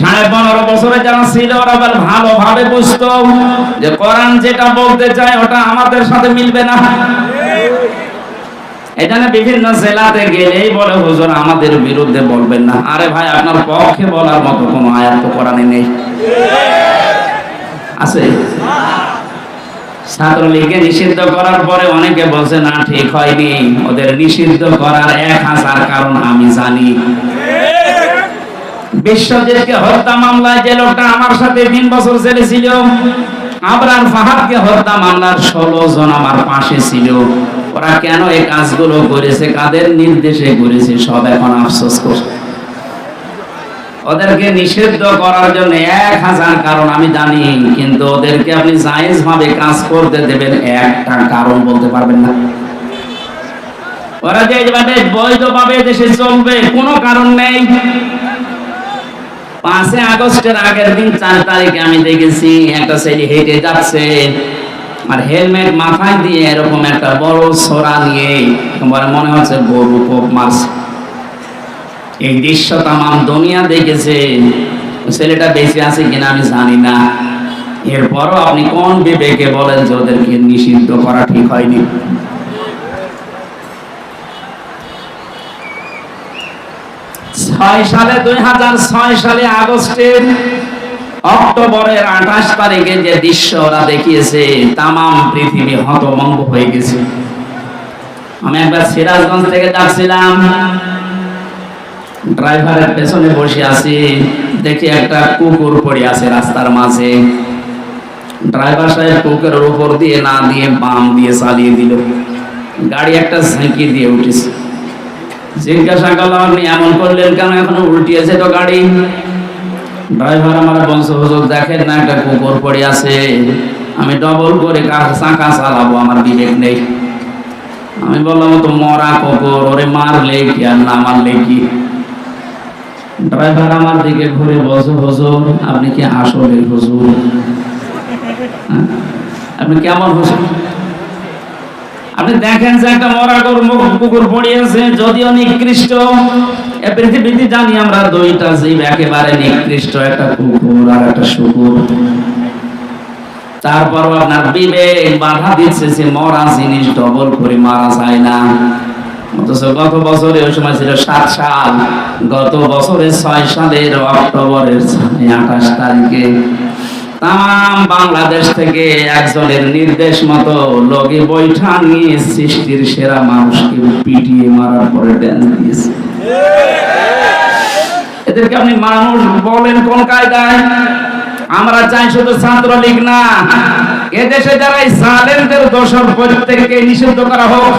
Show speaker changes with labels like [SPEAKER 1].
[SPEAKER 1] সাড়ে পনেরো বছরে যারা ছিল ওরা আবার ভালোভাবে যে কোরআন যেটা বলতে চায় ওটা আমাদের সাথে মিলবে না। এখানে বিভিন্ন জেলাতে গেলেই বলে, হুজুর, আমাদের বিরুদ্ধে বলবেন না। আরে ভাই, আপনার পক্ষে বলার মতো কোনো আয়াত তো কোরআনে নেই। আছে? ছাত্রলীগকে নিষিদ্ধ করার পরে অনেকে বলছে, না, ঠিক হয়নি। ওদের নিষিদ্ধ করার এক হাজার কারণ আমি জানি। বিশ্বজিৎকে হত্যা মামলায় যে লোকটা আমার সাথে তিন বছর জেলে ছিল, আবরার ফাহাদকে হত্যা মামলার ষোলো জন আমার পাশে ছিল। ওরা কেন এই কাজগুলো করেছে, কাদের নির্দেশে করেছে, সব এখন আফসোস করছে। ওদেরকে নিষিদ্ধ করার জন্য এক হাজার কারণ আমি জানি, কিন্তু ওদেরকে আপনি জায়েজ ভাবে কাজ করতে দেবেন একটা কারণ বলতে পারবেন না। ওরা যে বৈধভাবে দেশে চলবে, কোনো কারণ নেই। পাঁচে আগস্টের আগের দিন চার তারিখে আমি দেখেছি একটা ছেলে হেঁটে যাচ্ছে। আর হেলমেট মাথায় দিয়ে এরকম একটা বড় সোরা নিয়ে একেবারে মনে হচ্ছে গরু কোপ মারছে এই দৃশ্য তামাম দুনিয়া দেখেছে। ছেলেটা বেঁচে আছে কিনা আমি জানি না। এরপরও আপনি কোন বিবেকে বলেন যে ওদেরকে নিষিদ্ধ করা ঠিক হয়নি? ছয় সালে, দুই হাজার ছয় সালে আগস্টের অক্টোবরের আঠাশ তারিখে যে দৃশ্য ওরা দেখিয়েছে, তামাম পৃথিবী হতভম্ব হয়ে গেছে। আমি একবার সিরাজগঞ্জ থেকে যাচ্ছিলাম। ড্রাইভারের পেছনে বসে আছি। দেখি একটা কুকুর পড়ে আছে রাস্তার মাঝে। ড্রাইভার সাহেব কুকুরের উপর দিয়ে না দিয়ে বাম দিয়ে চালিয়ে দিল। গাড়ি একটা ঝাঁকি দিয়ে উঠেছে। জিজ্ঞাসা করলাম আপনি এমন করলেন কেন? এখনও উল্টিয়েছে তো গাড়ি? ড্রাইভার আমার বংশ হুজুর, দেখেন না, একটা কুকুর পড়ে আছে। আমি ডবল করে চাকা চালাবো? আমার বিবেক নেই। আমি বললাম তো মরা কুকুর, ওরে মারলে কি আর না মারলে কি? ড্রাইভার আমার দিকে ঘুরে বসে হুজুর, আপনি কি আসলে হুজুর? হ্যাঁ? আপনি কেমন হুজুর? আপনি দেখেন যে একটা মরা কুকুর পড়িয়েছে, যদিও নিকৃষ্ট। পৃথিবীতে জানি আমরা দুইটা জীব একেবারে নিকৃষ্ট, একটা কুকুর আর একটা শুকুর। তারপরও আপনার বিবেক বাধা দিচ্ছে যে মরা জিনিস ডবল করে মারা যায় না। গত বছরে ওই সময় ছিল সাত সাল, গত বছরে ছয় সালের অক্টোবরের আঠাশ তারিখে তাম বাংলাদেশ থেকে একজনের নির্দেশ মতো লগি বৈঠা নিয়ে সৃষ্টির সেরা মানুষকে পিটিয়ে মারার পরে ড্যান্স দিয়েছে। এদেরকে আপনি মানুষ বলেন কোন কায়দায়? আমরা চাই শুধু ছাত্রলীগ না, এদেশে যারা এই সালেমদের দোষর প্রত্যেককে নিষিদ্ধ করা হোক।